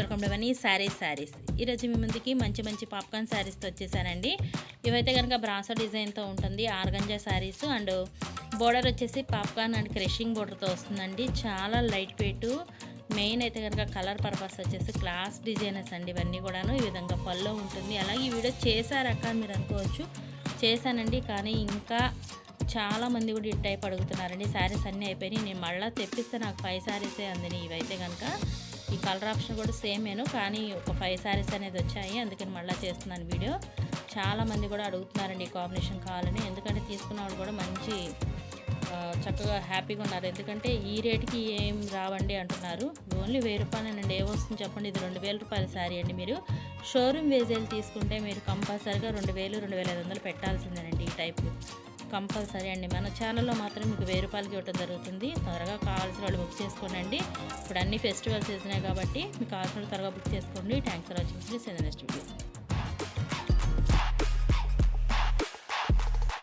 Money saris saris ఈరోజు మీ ముందుకి మంచి మంచి పాప్కార్న్ శారీస్తో వచ్చేసానండి. ఇవైతే కనుక బ్రాసో డిజైన్తో ఉంటుంది. ఆర్గంజా శారీస్ అండ్ బోర్డర్ వచ్చేసి పాప్కార్న్ అండ్ క్రషింగ్ బోర్డర్తో వస్తుందండి. చాలా లైట్ వెయిట్ మెయిన్ అయితే కనుక కలర్ పర్పస్ వచ్చేసి క్లాస్ డిజైనర్స్ అండి ఇవన్నీ కూడాను. ఈ విధంగా పల్లో ఉంటుంది. అలాగే ఈ వీడియో చేశారక్క మీరు అనుకోవచ్చు. చేశానండి కానీ ఇంకా చాలా మంది కూడా ఈ టైప్ అడుగుతున్నారండి. శారీస్ అన్నీ అయిపోయినాయి. నేను మళ్ళీ తెప్పిస్తే నాకు ఫైవ్ శారీసే అందిని ఇవైతే కనుక ఈ కలర్ ఆప్షన్ కూడా సేమేను కానీ ఒక ఫైవ్ శారీస్ అనేది వచ్చాయి. అందుకని మళ్ళీ చేస్తున్నాను వీడియో. చాలా మంది కూడా అడుగుతున్నారండి ఈ కాంబినేషన్ కావాలని. ఎందుకంటే తీసుకున్న వాళ్ళు కూడా మంచి చక్కగా హ్యాపీగా ఉన్నారు. ఎందుకంటే ఈ రేటుకి ఏం రావండి అంటున్నారు. ఓన్లీ వెయ్యి రూపాయలేనండి. ఏ చెప్పండి? ఇది రెండు వేల రూపాయల శారీ అండి మీరు. షోరూమ్ వేజేలు తీసుకుంటే మీరు కంపల్సరీగా రెండు వేలు రెండు వేల ఐదు వందలు పెట్టాల్సిందేనండి ఈ టైపు కంపల్సరీ అండి. మన ఛానల్లో మాత్రం మీకు వెయ్యి రూపాయలకి ఇవ్వడం జరుగుతుంది. త్వరగా కావాల్సిన వాళ్ళు బుక్ చేసుకోనండి. ఇప్పుడు అన్ని ఫెస్టివల్ సీజనే కాబట్టి మీకు కావాల్సిన వాళ్ళు త్వరగా బుక్ చేసుకోండి. Thanks for watching. Please next video